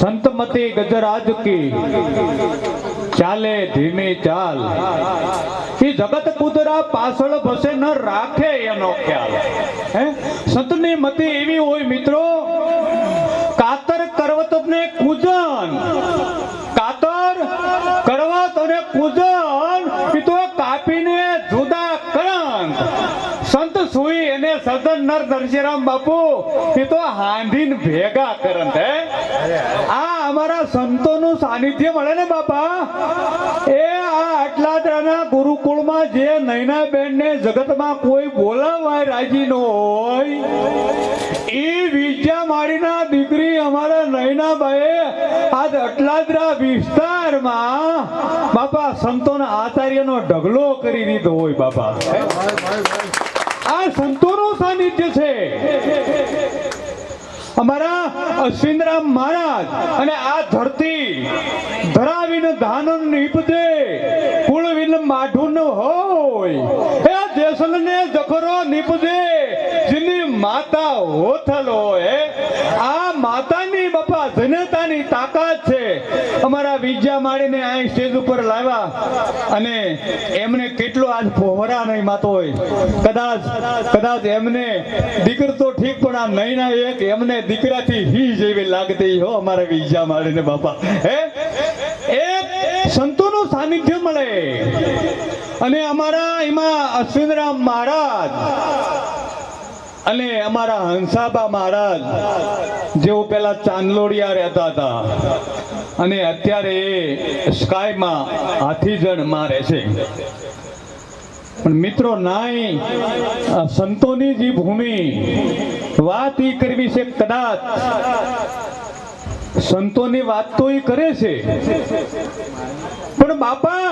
સંતમતી ગજરાજ કી. ચાલે ધીમી ચાલ. એ જગત કુદરા પાછળ ભસે ન રાખે એનો ખ્યાલ. હે? સંતની મતી એવી હોય મિત્રો, કાતર કરવત ને કુજન. કાતર કરવત અને કુજન, એ કાપીને જુદા કરંત. સંત સુઈ સદન નર નરસિંહરામ બાપુ એ તો હાંધીન ભેગા કરંત, હે? આ અમારા સંતોનું સાનિધ્ય મળે ને બાપા? એ આ અટલાદરાના ગુરુકુળમાં જે નૈના બેન ને જગતમાં કોઈ બોલાવાય રાજી ન હોય, એ વિદ્યા માળીના દીકરી અમારા નૈનાબાએ આજ અટલાદરા વિસ્તારમાં બાપા સંતોના આચાર્યનો ઢગલો કરી દીધો હોય બાપા. આ સંતોનું સાનિધ્ય છે. અમારા અશ્વિનરામ મહારાજ અને આ ધરતી ધરાવીન ધાનન નીપદે કુળવીન માઢું હોય. એ દેસલ ને જખરો નીપજે, જેની માતા હોથલ હોય. આ માતાની બાપા જનતાની તાકાત છે. અમારા વિદ્યા માળીને આ સ્ટેજ ઉપર લાવ્યા અને એમને કેટલો આજ ફોહરા નહીં માતો હોય. કદાચ કદાચ એમને દીકર તો ઠીક, પણ આ નહીં ના એક એમને દીકરાથી હી જેવી લાગતી હો અમારા વિદ્યા માળીને બાપા. હે? એક સંતોનું સાનિધ્ય મળે. અને અમારા એમાં અશ્વિનરામ મહારાજ અને અમારા હંસાબા મહારાજ જેઓ પેલા ચાંદલોડિયા રહેતા હતા. અને અત્યારે એ સ્કાયમાં હાથીજણ મારે છે. પણ મિત્રો નાય સંતોની જે ભૂમિ. વાત એ કરવી છે કદાચ. સંતોની વાત તો એ કરે છે. પણ બાપા,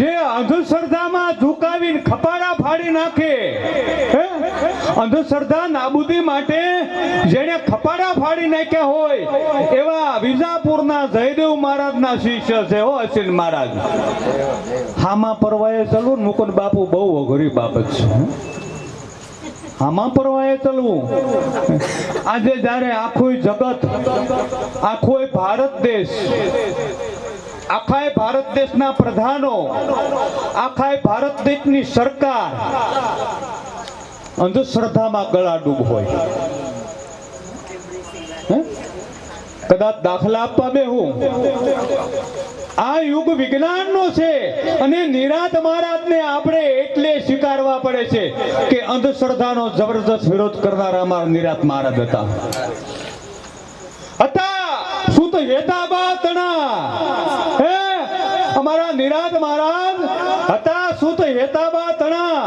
જે અંધશ્રદ્ધામાં ઝુકાવીને ખપાડા ફાડી નાખે અંધશ્રદ્ધા નાબૂદી માટે જેને ખપાડા ફાડી નાખ્યા હોય, એવા વિજાપુરના જયદેવ મહારાજના શિષ્ય છે, હો અશ્વિન મહારાજ. હામાં પરવાએ ચલું ને મુકુંદ બાપુ બહુ અઘરી બાબત છે આમાં પરવાએ ચલવું. આજે જ્યારે આખું જગત, આખો ભારત દેશ આખાય ભારત દેશના પ્રધાનો, આખાય ભારત દેશની સરકાર અંધશ્રદ્ધામાં ગળાડૂબ હોય. કદાચ દાખલા આપવા બે હું. આ યુગ વિજ્ઞાનનો છે અને નિરાત મહારાજને આપણે એટલે સ્વીકારવા પડે છે કે અંધશ્રદ્ધાનો જબરદસ્ત વિરોધ કરનાર અમારા નિરાત મહારાજ હતા. હતા. શું તો હેતાબા તણા હે અમારા નિરાત મહારાજ હતા શું તો હેતાબા તણા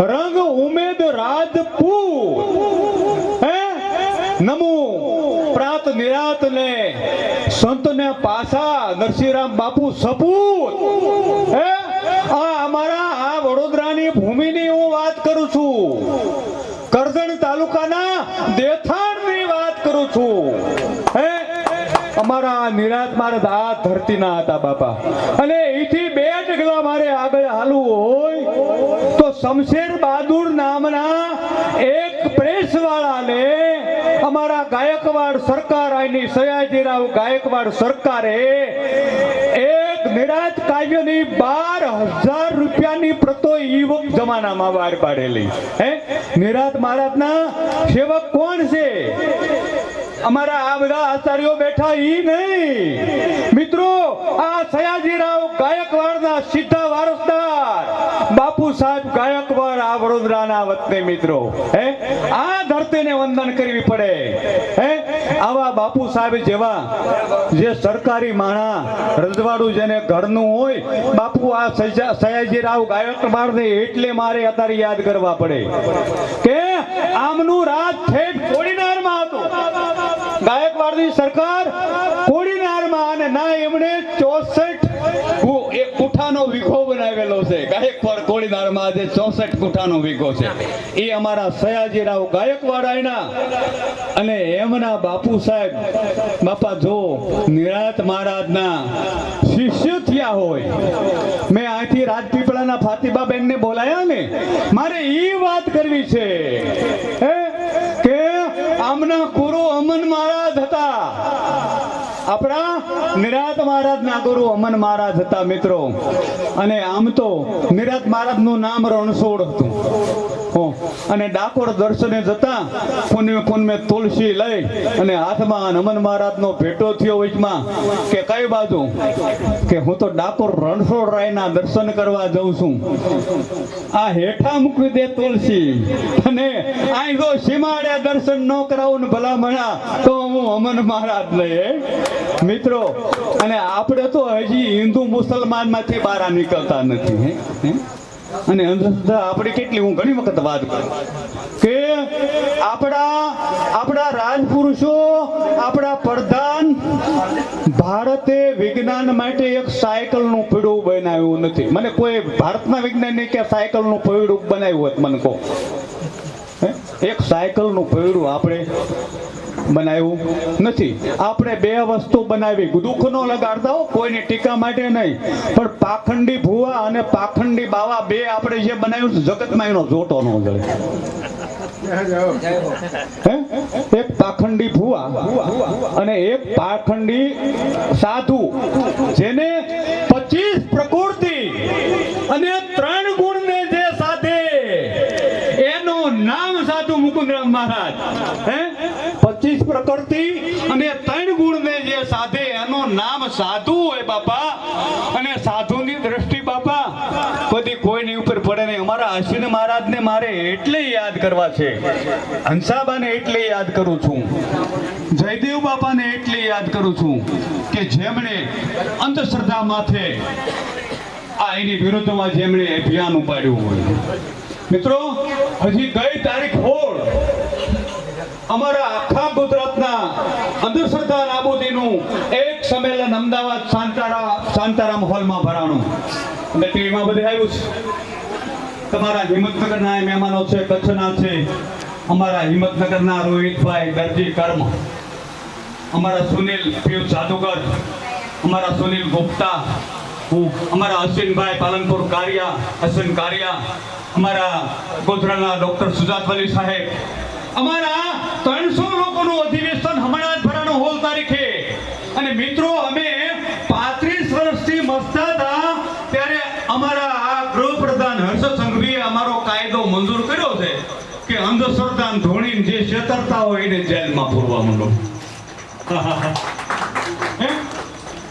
રંગ ઉમેદ રાજપૂત હે નમો પ્રાત નિરાત ને સંત ને પાસા નરસિંહરામ બાપુ સપૂત. હે? આ અમારા, આ વડોદરાની ભૂમિની હું વાત કરું છું. કરજણ તાલુકાના દેથાણની વાત કરું છું. અમારા નિરાત મારા આ ધરતીના હતા બાપા. અને અહીંથી બે ડગલા મારે આગળ હાલવું હોય, તો શમશેર બહાદુર નામના એક પ્રેસ વાળાને અમારા ગાયકવાડ સરકાર આની સયાજીરાવ ગાયકવાડ સરકારે એક નિરાજ કાવ્યની બાર હજાર રૂપિયાની પ્રતો ઈ જમાનામાં બહાર પાડેલી. હે? નિરાજ મહારાજના સેવક કોણ છે? અમારા આ બધા આચાર્યો બેઠા ઈ નહીં. મિત્રો, આ સયાજીરાવ ગાયકવાડના સીધા વારસદાર. બાપુ સાહેબ ગાયકવાડ આ વડોદરાના વતની, મિત્રો. હે? આ ધરતીને વંદન કરવી પડે. હે? આવા બાપુ સાહેબ જેવા જે સરકારી માણા રજવાડું જેને ઘરનું હોય, બાપુ આ સયાજીરાવ ગાયકવાડને એટલે મારે અત્યારે યાદ કરવા પડે. કે આમનું રાજ ઠેઠ કોડીનારમાં હતું. ગાયકવાડની સરકાર કોડીનારમાં અને ના એમણે ચોસઠ કુઠાનો વીઘો બનાવેલો છે. ગાયકવાડ કોડીનારમાં આજે ચોસઠ કુઠાનો વીઘો છે. એ અમારા સયાજીરાવ ગાયકવાડ આયના અને એમના બાપુ સાહેબ, બાપા જો નિરાત મહારાજના શિષ્ય થયા હોય. મેં અહીંથી રાજપીપળાના ફાતિબાબેન ને બોલાયા ને. મારે ઈ વાત કરવી છે. હે કે આમના ગુરુ અમન મહારાજ હતા. આપણા નિરાત મહારાજના ગુરુ અમન મહારાજ હતા મિત્રો. અને આમ તો નિરાત મહારાજનું નામ રણછોડ હતું. હો. અને ડાકોર દર્શને જતા પુણ્ય પુણ્ય તુલસી લઈ અને હાથમાં નમન મહારાજનો ભેટો થયો વચમાં કે કઈ બાજુ? કે હું તો ડાકોર રણછોડ રાયના દર્શન કરવા જઉં છું. આ હેઠા મૂકી દે તુલસી. અને આ જો સીમાડે દર્શન ન કરાવું ને ભલા મળ્યા તો હું અમન મહારાજ લઈએ મિત્રો, અને આપણે તો હજી હિન્દુ મુસલમાનમાંથી બહાર નીકળતા નથી હે? અને અંધશ્રદ્ધા આપણી કેટલી? હું ઘણી વખત વાત કરું. કે આપણા આપણા રાજપુરુષો, આપણા પ્રધાન ભારતે વિજ્ઞાન માટે એક સાયકલનું પીડું બનાવ્યું નથી. મને કોઈ ભારતના વૈજ્ઞાનિકે સાયકલનું પીડું બનાવ્યું હોત, મને કહો? એક સાયકલનું પૈડું આપણે બનાવ્યું નથી. આપણે બે વસ્તુ બનાવી. દુઃખ નો લગાડતા હો, કોઈની ટીકા માટે નહીં. પણ પાખંડી ભુવા અને પાખંડી બાવા બે આપણે જે બનાવ્યું જગતમાં એનો જોટો ન જડે? એક પાખંડી ભુવા અને એક પાખંડી સાધુ, જેને પચીસ પ્રકૃતિ અને ત્રણ ગુણને જે સાધે એનું નામ સાધુ મહારાજ, હે? પચીસ પ્રકૃતિ અને ત્રણ ગુણને જે સાધે, એનું નામ સાધુ હોય બાપા. અને સાધુની દ્રષ્ટિ બાપા કદી કોઈની ઉપર પડે નહીં. અમારા અશ્વિન મહારાજને મારે એટલે યાદ કરવા છે. હંસાબાને એટલે યાદ કરું છું. જયદેવ બાપાને એટલે યાદ કરું છું કે જેમણે અંધશ્રદ્ધા માથે આ એની વિરુદ્ધમાં જેમણે અભિયાન ઉપાડ્યું હોય. મિત્રો, હજી ગઈ તારીખ હોળ અમારા આખા ગુજરાતના અંધશ્રદ્ધા નાબૂદીનું એક સંમેલન અમદાવાદ શાંતારા શાંતારામ હોલમાં ભરાણું. અને ટીવીમાં બધે આવ્યું છે. તમારા હિંમતનગરના મહેમાનો છે, કચ્છના છે. અમારા હિંમતનગરના રોહિતભાઈ દરજી કર્મ. અમારા સુનિલ પિયુષ જાદુગર. અમારા સુનિલ ગુપ્તા. અમારા અશ્વિનભાઈ પાલનપુર કારિયા, અશ્વિન કારિયા. અમારા ગોધરાના ડોક્ટર સુજાત વલી સાહેબ, અમારા ત્રણસો લોકોનું અધિવેશન હમણાં જ ભરાણું હોલ તારીખે. અને મિત્રો, અમે પાંત્રીસ વર્ષથી મસ્તા હતા. ત્યારે અમારા આ ગૃહપ્રધાન હર્ષ સંઘવીએ અમારો કાયદો મંજૂર કર્યો છે કે અંધશ્રદ્ધા ધોણી જે છેતરતા હોય એને જેલમાં પૂરવા માંડો?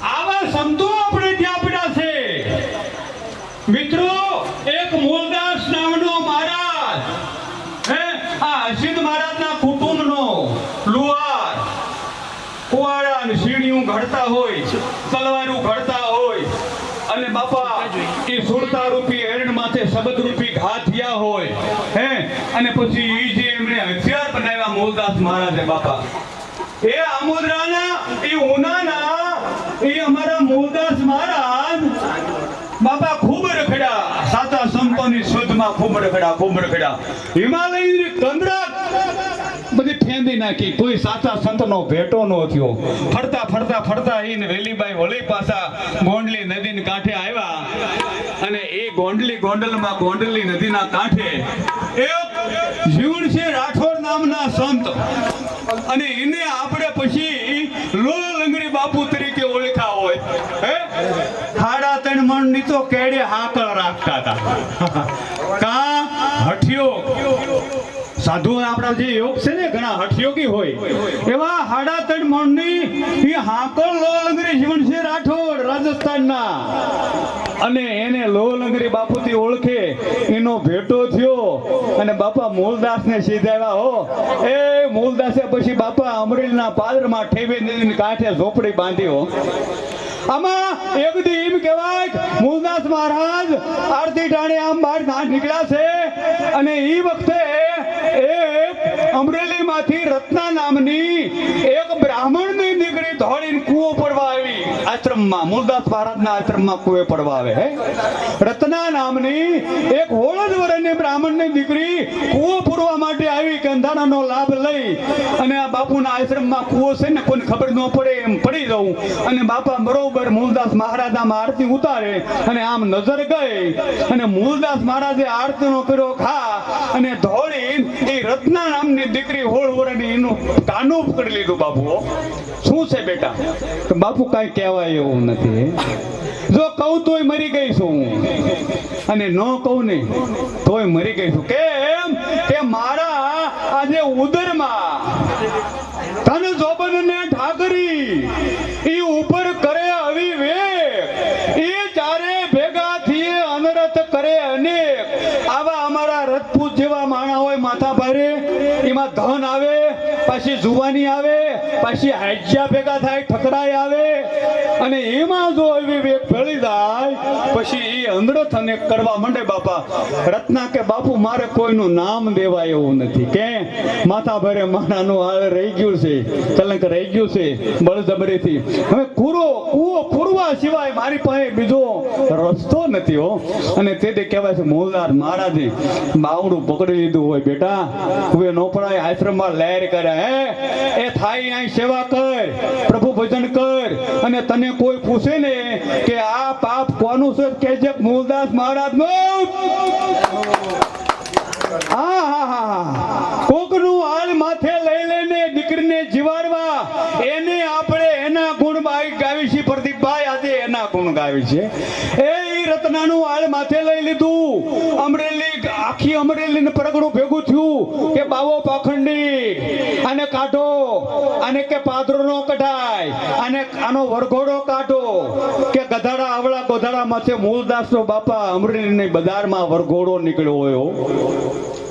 આવા સંતો આપણે ત્યાં પડ્યા છે મિત્રો એક મૂલદાસ નામનો મહારાજ હે આ હસીદ મહારાજના કુટુંબનો લુહાર કુવાડા અને સીડીયું ઘડતા હોય તલવારું ઘડતા હોય અને બાપા એ સુરતા રૂપી શબ્દ રૂપી અને પછી ઈ જે એમણે હથિયાર બનાવ્યા મૂલદાસ મહારાજે, બાપા. એ કંદરા બધી ફેંદી નાખી. કોઈ સાચા સંતનો ભેટો ન થયો. ફરતા ફરતા ફરતા ઈન વેલીબાઈ વળી પાછા ગોંડલી નદીને કાંઠે આવ્યા. ગોંડલી, ગોંડલમાં ગોંડલી નદીના કાંઠે એક જીવણ છે રાઠોડ નામના સંત. અને એને આપણે પછી લો લંગડી બાપુ તરીકે ઓળખા હોય. હે? હાડા ત્રણ મણની તો કેડે હાકળ રાખતા હતા. કા? હઠિયો સાધુ આપણા જે યોગ છે ને, ઘણા હઠયોગી હોય. એવા હાડા તડ મણની એ હાકળ લો લંગરી જીવન છે રાઠોડ રાજસ્થાનના. અને એને લો લંગરી બાપુથી ઓળખે. એનો ભેટો થયો અને બાપા મૂલદાસને સીધાવ્યા, હો, એ મૂલદાસે પછી બાપા અમરેલીના પાદરમાં ઠેવી કાંઠે ઝોપડી બાંધી, હો. આમાં એક દી એમ કહેવાય મૂળદાસ મહારાજ આરતી ટાણે આમ બહાર ના નીકળ્યા છે. અને એ વખતે એક અમરેલીમાંથી રત્ના નામની એક બ્રાહ્મણની દીકરી ધોળીને કૂવો પડવા આવી. આશ્રમમાં મૂળદાસ મહારાજના આશ્રમમાં કૂવે પડવા આવે, હે? રત્ના નામની એક હોળદ વરની બ્રાહ્મણની દીકરી કૂવો પૂરવા માટે આવી કંધાણાનો લાભ લઈ અને આ બાપુના આશ્રમમાં કૂવો છે ને કોઈને ખબર ન પડે એમ પડી જવું. અને બાપા બરોબર મૂલદાસ મહારાજના આરતી ઉતારે અને આમ નજર ગઈ. અને મૂલદાસ મહારાજે આરતીનો કર્યો ખા અને ધોળી એ રત્ના નામની દીકરી હોળ વરની એનું કાનું પકડી લીધું બાપુ શું છે બેટા? બાપુ કાંઈ કહેવાય એવું નથી. જો કહું તોય મરી ગઈ છું અને ન કહું ને તોય મરી ગઈ છું. કેમ? કે મારા આજે ઉદરમાં તન જોબન ને ઠાકરી, ઈ ઉપર કરે આવી વેગ એ ચારે ભેગા થઈએ અનરથ કરે અનેક. આવા અમારા રથપૂત જેવા માણા હોય માથા ભારે. એમાં ધન આવે, પછી જુવાની આવે પછી હાજ્યા ભેગા થાય ઠકરાય આવે અને એમાં જો એવી વેગ ભળી જાય અંદરથ અને કરવા માંડે બાપા. રત્ના કે બાપુ, મારે કોઈનું નામ દેવાય એવું નથી. કે માથા ભરે માણાનું હાલ રહી ગયું છે, કલંક રહી ગયું છે, બળજબરીથી. હવે કૂરો, કૂવો પૂરવા સિવાય મારી પાસે બીજો રસ્તો નથી હો. અને તેથી કહેવાય છે મોલદાર મહારાજે, બાવડું પકડી લીધું હોય બેટા. હવે નો પડાય આશ્રમમાં લહેર કરે હે, એ થાય અહીં સેવા કર, પ્રભુ ભજન કર. અને તને કોઈ પૂછે ને કે આ પાપ કોનું છે? કે જે મૂલદાસ મહારાજ કોકનું હાલ માથે લઈ લઈને દીકરીને જીવાડવા, એને આપણે એના ગુણ ગાવી છે પ્રદીપભાઈ આજે એના ગુણ ગાવી છે. એ રત્નાનું હાલ માથે લઈ લીધું. અમરેલી આખી અમરેલીને પરગણું ભેગું થયું કે બાવો પાખંડી અને કાઢો આને કે પાદરો નો કઢાય અને આનો વરઘોડો કાઢો કે ગધાડા આવડા ગોધાડા માથે મૂળદાસનો બાપા અમરેલી ની બજારમાં વરઘોડો નીકળ્યો હોય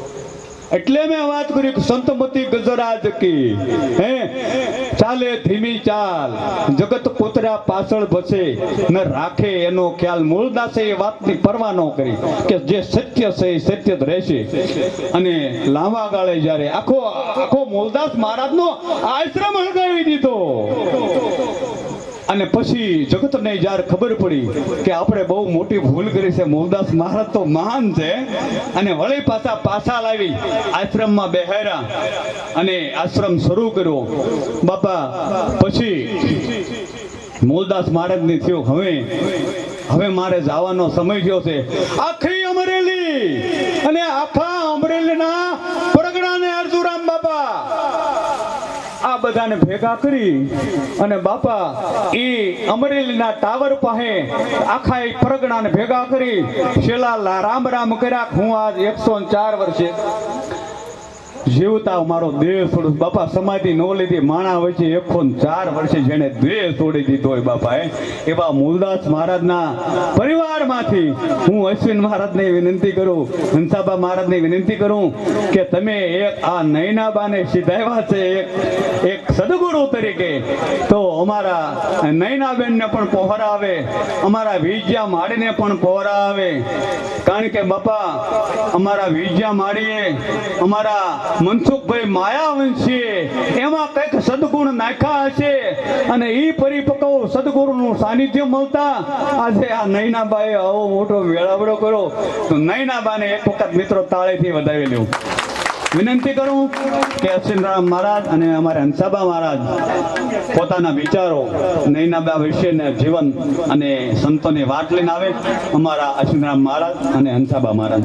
એટલે મેં વાત કરી સંતમતી ગજરાજ કી, હે? ચાલે ધીમી ચાલ, જગત કોતરા પાછળ બસે ન રાખે એનો ખ્યાલ મૂળદાસે એ વાતની પરવા ન કરી કે જે સત્ય છે એ સત્ય જ રહેશે. અને લાંબા ગાળે જ્યારે આખો આખો મૂળદાસ મહારાજનો આશ્રમ હળગાવી દીધો. અને પછી જગતને જ્યારે ખબર પડી કે આપણે બહુ મોટી ભૂલ કરી છે, મોહનદાસ મહારાજ તો મહાન છે, અને વળી પાછા પાછા લાવી, આશ્રમમાં બેહાર્યા અને આશ્રમ શરૂ કર્યો. બાપા, પછી મૂલદાસ મહારાજને થયો, હવે હવે મારે જવાનો સમય થયો છે. આખી અમરેલી અને આખા અમરેલીના પરગણાને અર્જુરામ બાપા આ બધાને ભેગા કરી અને બાપા એ અમરેલીના ટાવર પાસે આખા એ પરગણાને ભેગા કરી છેલ્લા રામ રામ કર્યા હું આજ એકસો ચાર વર્ષે જીવતા મારો દેહ છોડું. બાપા, સમાધિ નો લીધી. માણા વચ્ચે એકસો ચાર વર્ષે જેને દેહ છોડી દીધો હોય બાપાએ. એવા મૂલદાસ મહારાજના પરિવારમાંથી હું અશ્વિન મહારાજને વિનંતી કરું હંસાબા મહારાજને વિનંતી કરું કે તમે એક આ નૈનાબાને સીધાવ્યા છે, એક એક સદગુરુ તરીકે. તો અમારા નૈનાબેનને પણ પહોરા આવે, અમારા વિજયા માડીને પણ પહોરા આવે. કારણ કે બાપા, અમારા વિજયા માડીએ અમારા મનસુખભાઈ માયાવંશીએ એમાં કંઈક સદગુણ નાખ્યા હશે અને એ પરિપક્વ સદગુરુનું સાનિધ્ય મળતા આજે આ નૈનાબાએ આવો મોટો વેળાવડો કર્યો. તો નૈનાબાને એક વખત મિત્રો તાળેથી વધાવી લેવું વિનંતી કરું કે અશ્વિનરામ મહારાજ અને અમારા હંસાબા મહારાજ પોતાના વિચારો નૈનાબા વિશેના જીવન અને સંતોની વાત લઈને આવે. અમારા અશ્વિનરામ મહારાજ અને હંસાબા મહારાજ.